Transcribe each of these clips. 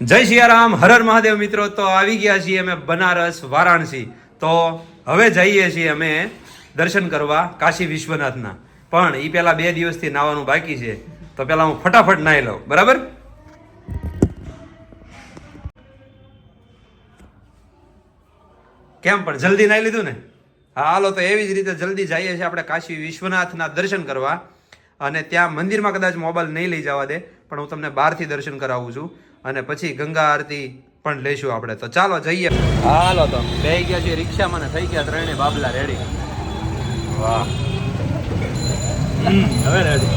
જય સિયારામ હરર હર મહાદેવ મિત્રો. તો આવી ગયા છીએ અમે બનારસ, વારાણસી. તો હવે જઈએ છીએ અમે દર્શન કરવા કાશી વિશ્વનાથના. પણ એ પહેલાં બે દિવસથી નાવાનું બાકી છે. તો પહેલાં હું ફટાફટ નાહી લઉં. બરાબર? કેમ પણ જલ્દી નાહી લીધું ને? હા, હાલો, તો એવી જ રીતે જલ્દી જઈએ છીએ આપણે કાશી વિશ્વનાથના દર્શન કરવા. અને ત્યાં મંદિરમાં કદાચ મોબાઈલ નહીં લઈ જવા દે. પણ હું તમને બહારથી દર્શન કરાવું છું અને પછી ગંગા આરતી પણ લઈશું આપણે. તો ચાલો જઈએ. હાલો તો. બે ગયા છે રિક્ષામાં થઈ ગયા ત્રણે બાબલા રેડી વાહ. હવે રેડી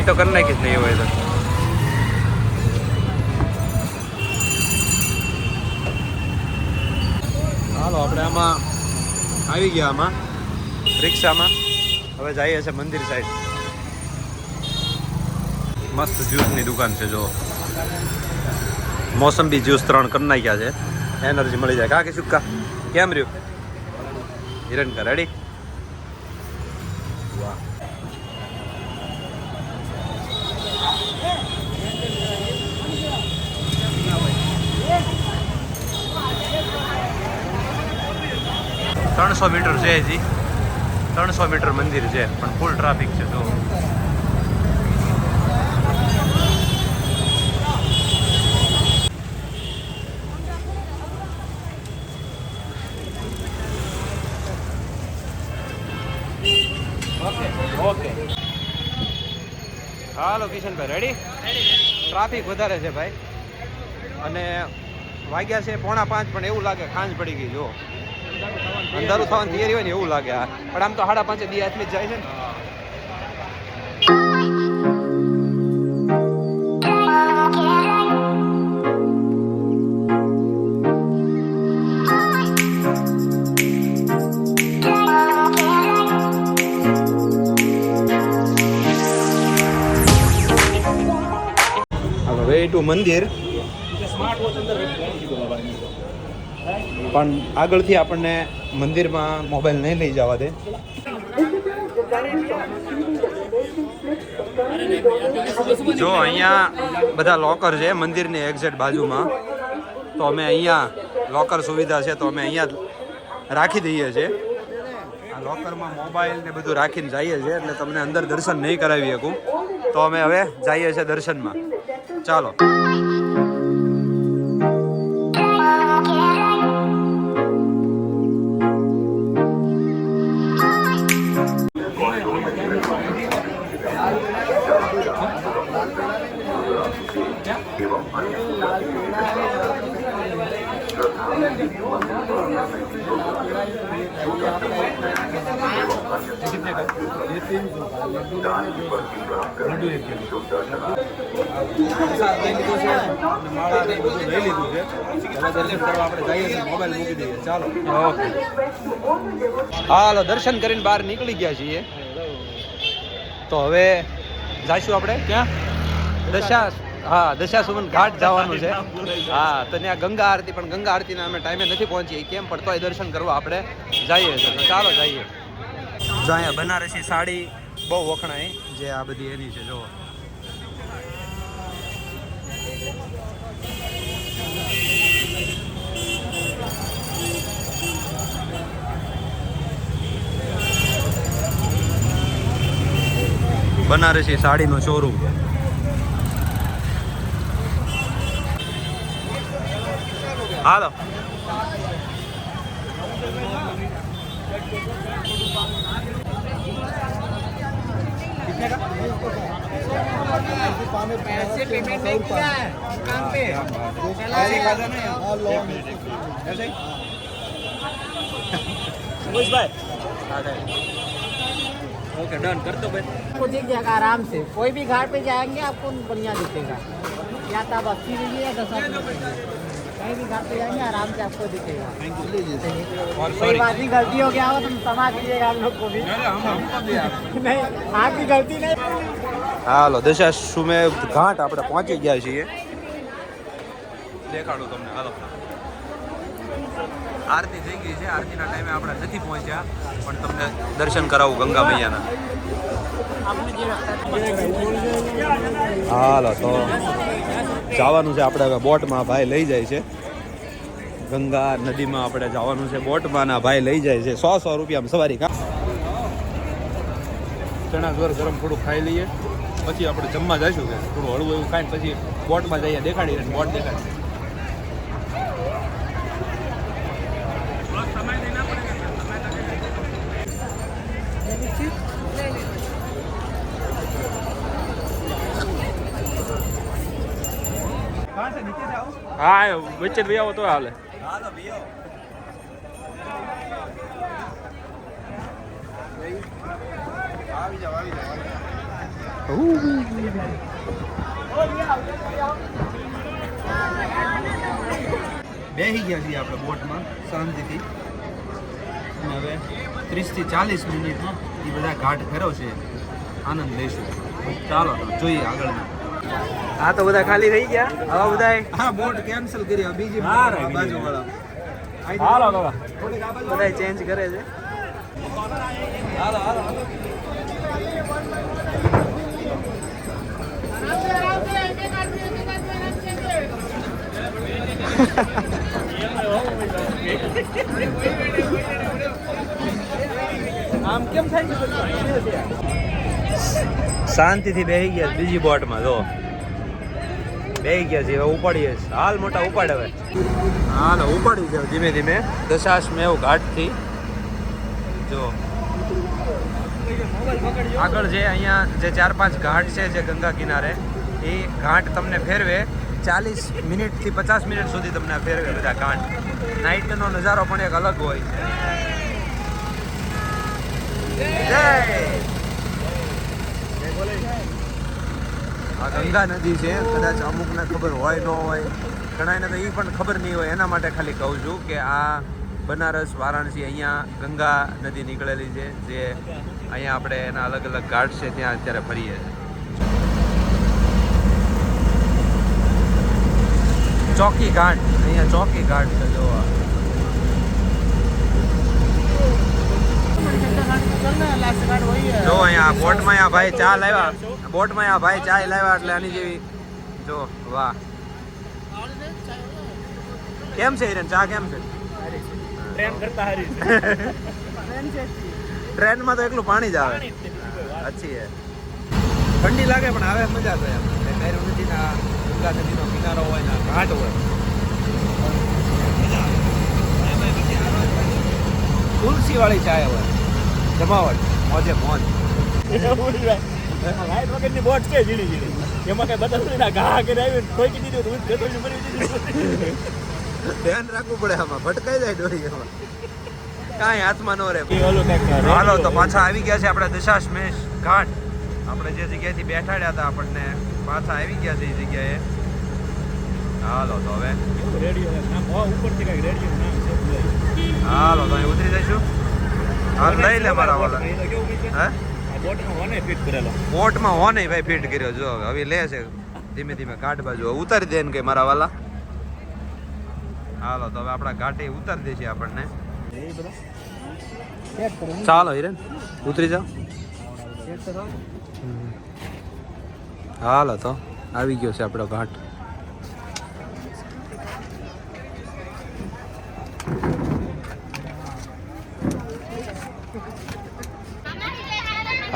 એ તો કરી નાખીશ નહીં હોય તો. આપણે આમાં આવી ગયા આમાં, રિક્ષામાં. હવે જઈએ છે મંદિર સાઈડ મસ્ત જ્યુસની દુકાન છે, જો. મોસંબી જ્યુસ ત્રણ કરી નાખ્યા છે. એનર્જી મળી જાય. કા કે સુક્કા. કેમ રહ્યું? હિરણકા રેડી ત્રણસો મીટર છે હજી. ત્રણસો મીટર મંદિર છે, પણ ફૂલ ટ્રાફિક છે જો okay. Hello, Kishanbhai ready traffic વધારે છે, ભાઈ. અને વાગ્યા છે પોણા પાંચ, પણ એવું લાગે ખાંજ પડી ગઈ જો અંધારું થવાની તૈયારી હોય ને એવું લાગે આ. પણ આમ તો સાડા પાંચે દી હાથમી જાય છે ને. હવે વે ટુ મંદિર પણ આગળથી આપણને મંદિરમાં મોબાઈલ નહીં લઈ જવા દે. જો અહીંયા બધા લોકર છે, મંદિરની એક્ઝેક્ટ બાજુમાં. તો અમે અહીંયા લોકર સુવિધા છે, તો અમે અહીંયા રાખી દઈએ છીએ. આ લોકરમાં મોબાઈલ ને બધું રાખીને જઈએ છીએ, એટલે તમને અંદર દર્શન નહીં કરાવી શકું. તો અમે હવે જઈએ છીએ દર્શનમાં. ચાલો. હાલો દર્શન કરીને બહાર નીકળી ગયા છીએ. તો હવે જાશું આપણે? ક્યાં? દશા હા દશાસુમન ઘાટ જવાનું છે. હા તો ત્યાં ગંગા આરતી પણ ગંગા આરતીના અમે ટાઈમે નથી પહોંચીએ. કેમ? પણ તોય દર્શન કરવા આપણે જઈએ તો ચાલો જઈએ. જો અહીંયા બનારસી સાડી બહુ વખણાય. જે આ બધી એની છે જો બનારસી સાડીનો શોરૂમ હાલો. का पैसे पेमेंट नहीं किया है पे। हाँ, ऐसे भाई। ओके डन कर दो भाई। आराम से। कोई भी घाट पे जाएँगे आपको बढ़िया दिखेगा। या तो आप अस्सी लीजिए या दस कहीं भी घाट पे जाएंगे आराम से आपको दिखेगा और कोई सॉरी बात नहीं गलती हो गया हो तो क्षमा कीजिएगा हम लोग को भी नहीं आपकी गलती नहीं હાલો દશા સુમે ઘાટ આપણે પહોંચી ગયા છીએ દેખાડું તમને હાલો આરતી થઈ ગઈ છે આરતીના ટાઈમે આપણે નથી પહોંચ્યા પણ તમને દર્શન કરાવું ગંગા મૈયાના હાલો તો જવાનું છે આપણે હવે બોટમાં ભાઈ લઈ જાય છે ગંગા નદીમાં આપણે જવાનું છે. બોટમાં ના ભાઈ લઈ જાય છે. સો સો રૂપિયામાં સવારી કા? ચણા ઘર ગરમ થોડું ખાઈ લઈએ. પછી આપણે જમવા જઈશું કે થોડું હળવું એવું ખાઈને પછી બોટમાં જઈએ. દેખાડીએ ને બોટ દેખાડીએ હા વચ્ચે ભાઈ આવો તો હાલે. હાલો ભીઓ આવી બેસી ગયા છીએ આપણે બોટમાં શાંતિથી અને હવે ત્રીસથી ચાલીસ મિનિટમાં એ બધા ઘાટ ફેરવશે. આનંદ લઈશું. ચાલો, જોઈએ આગળના. હા તો બધા ખાલી થઈ ગયા? હવે બધા હા બોટ કેન્સલ કરી બીજી હા, બાજુ વાળા. હાલો બાબા બધા ચેન્જ કરે છે. હાલો હાલો આમ કેમ થાય છે શાંતિથી બેસી ગયા બીજી બોટમાં, જો. બેસી ગયા છે, હવે ઉપાડીએ. હાલ મોટા ઉપાડ હવે. હાલ ઉપાડી જાવ ધીમે ધીમે. દશાશ મેવ ઘાટથી. જો. આગળ જે અહીંયા જે ચાર પાંચ ઘાટ છે જે ગંગા કિનારે, એ ઘાટ તમને ફેરવે. ચાલીસ મિનિટથી પચાસ મિનિટ સુધી તમને ફેરવે બધા ઘાટ. નાઇટનો નજારો પણ એક અલગ હોય જય! આ ગંગા નદી છે, કદાચ અમુકને ખબર હોય, ન હોય. ઘણાને તો એ પણ ખબર નહીં હોય. એના માટે ખાલી કહું છું કે આ બનારસ, વારાણસી અહીંયા ગંગા નદી નીકળેલી છે, જે અહીંયા આપણે એના અલગ અલગ ઘાટ છે, ત્યાં અત્યારે ફરીએ ચોકી ઘાટ, અહીંયા ચોકી ઘાટ જોવા. જો અહીંયા બોટમાં આ ભાઈ ચા લાવ્યા. બોટમાં આ ભાઈ ચા લાવ્યા એટલે આની જેવી જો વાહ. કેમ છે હિરેન? ચા કેમ છે? ટ્રેન કરતા હારી ટ્રેનમાં તો એકલું પાણી જ આવે. અચ્છી હે ઠંડી લાગે પણ આવે મજા આવે એમ. નથી ના ગંગા નદીનો કિનારો હોય ને ઘાટ હોય. તુલસી વાળી ચા હોય. જમાવટ. મોજે મોજ. લાઈટ વગરની બોટ છે ઝીણી ઝીણી. એમાં કઈ બદલ ના ઘા કરી આવી ઠોકી દીધું તો હું જતો મરી દીધું ધ્યાન રાખવું પડે આમાં. ભટકાઈ જાય ડોરી એમાં. કાંઈ હાથમાં ન રહે. હાલો તો પાછા આવી ગયા છે આપણે દશાશ્મેશ ઘાટ. આપણે જે જગ્યાએથી બેઠાડ્યા હતા આપણને પાછા આવી ગયા છે એ જગ્યાએ. હાલો તો હવે. રેડિયો ઉપરથી કંઈક રેડિયો છે. હાલો તો અહીં ઉતરી જઈશું. હાલ લઈ લે મારા વાળા હે? બોટમાં હોને હો નહીં ભાઈ ફિટ કર્યો. જો હવે લે છે. ધીમે ધીમે ઘાટ બાજુ. ઉતારી દે ને કે મારા વાલા. હાલો તો હવે આપણા ઘાટે ઉતારી દે છે આપણને. ચાલો હિરેન ઉતરી જાઓ. હાલો તો આવી ગયો છે આપણો ઘાટ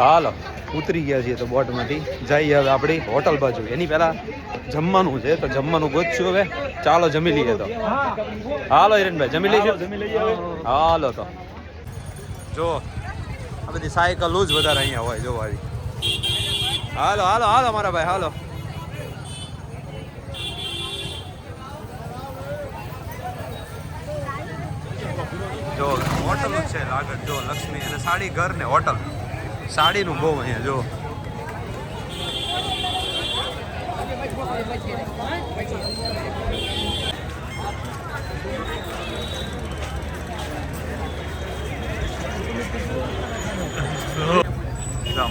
હાલો ઉતરી ગયા છીએ તો બોટમાંથી. જઈએ હવે આપણી હોટલ બાજુ. એની પહેલા જમવાનું છે તો જમવાનું ગોતશું હવે. ચાલો જમી લઈએ તો. હાલો હિરેનભાઈ જમી લઈશું હાલો તો. જો આ બધી સાયકલો જ વધારે અહીંયા હોય જો આવી. હાલો હાલો હાલો મારા ભાઈ હાલો. જો હોટલ છે લાગત. જો લક્ષ્મી અને સાડી ઘર ને હોટલ. સાડીનું બહુ અહીંયા જો,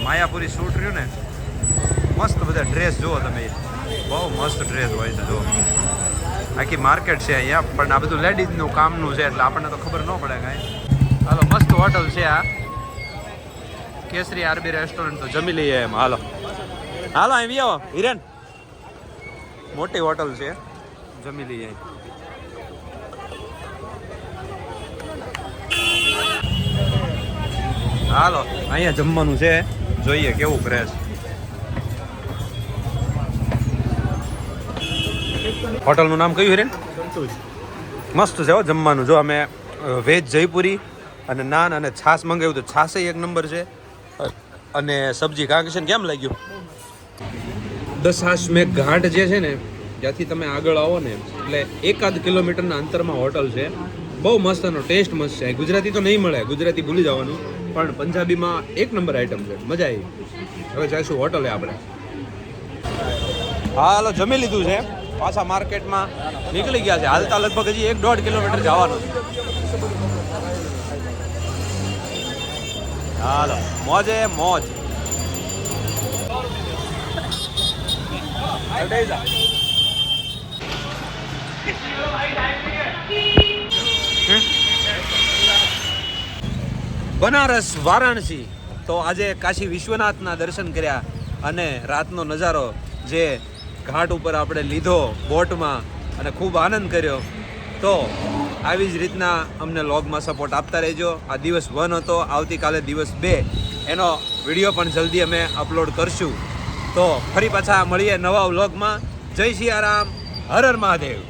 માયાપુરી શૂટ રહ્યું ને, મસ્ત બધા ડ્રેસ જુઓ તમે. બહુ મસ્ત ડ્રેસ હોય છે, જુઓ. આખી માર્કેટ છે અહીંયા, પણ આ બધું લેડીઝનું કામનું છે, એટલે આપણને તો ખબર ન પડે કાંઈ. હાલો, મસ્ત હોટલ છે આ. કેસરી આરબી રેસ્ટોરન્ટ તો જમી લઈએ એમ. હાલો. હાલો અહીં આવો હિરેન. મોટી હોટલ છે. જમી લઈએ હાલો અહીંયા જમવાનું છે. જોઈએ કેવું કરે છે હોટલનું નામ કયું હિરેન? મસ્ત છે હો જમવાનું. જો અમે વેજ જયપુરી અને નાન અને છાસ મંગાવ્યું તો છાશે એક નંબર છે. અને સબ્જી કાંકશન કેમ લાગ્યું? દસ મેં ઘાટ જે છે ને, જ્યાંથી તમે આગળ આવો ને, એટલે એકાદ કિલોમીટરના અંતરમાં હોટલ છે. બહુ મસ્ત એનો ટેસ્ટ મસ્ત છે. ગુજરાતી તો નહીં મળે, ગુજરાતી ભૂલી જવાનું. પણ પંજાબીમાં એક નંબર આઈટમ છે. મજા આવી. હવે જઈશું હોટલે આપણે. હાલો, જમી લીધું છે. પાછા માર્કેટમાં નીકળી ગયા છે. હાલતા લગભગ હજી એક દોઢ કિલોમીટર જવાનું હાલો મોજે મોજ. બનારસ, વારાણસી. તો આજે કાશી વિશ્વનાથના દર્શન કર્યા અને રાતનો નજારો જે ઘાટ ઉપર આપણે લીધો બોટમાં અને ખૂબ આનંદ કર્યો. તો આવી જ રીતના અમને લોગમાં સપોર્ટ આપતા રહેજો. આ દિવસ વન હતો, આવતીકાલે દિવસ બે. એનો વીડિયો પણ જલ્દી અમે અપલોડ કરશું. તો ફરી પાછા મળીએ નવા વ્લોગમાં જય સિયારામ, હર હર મહાદેવ.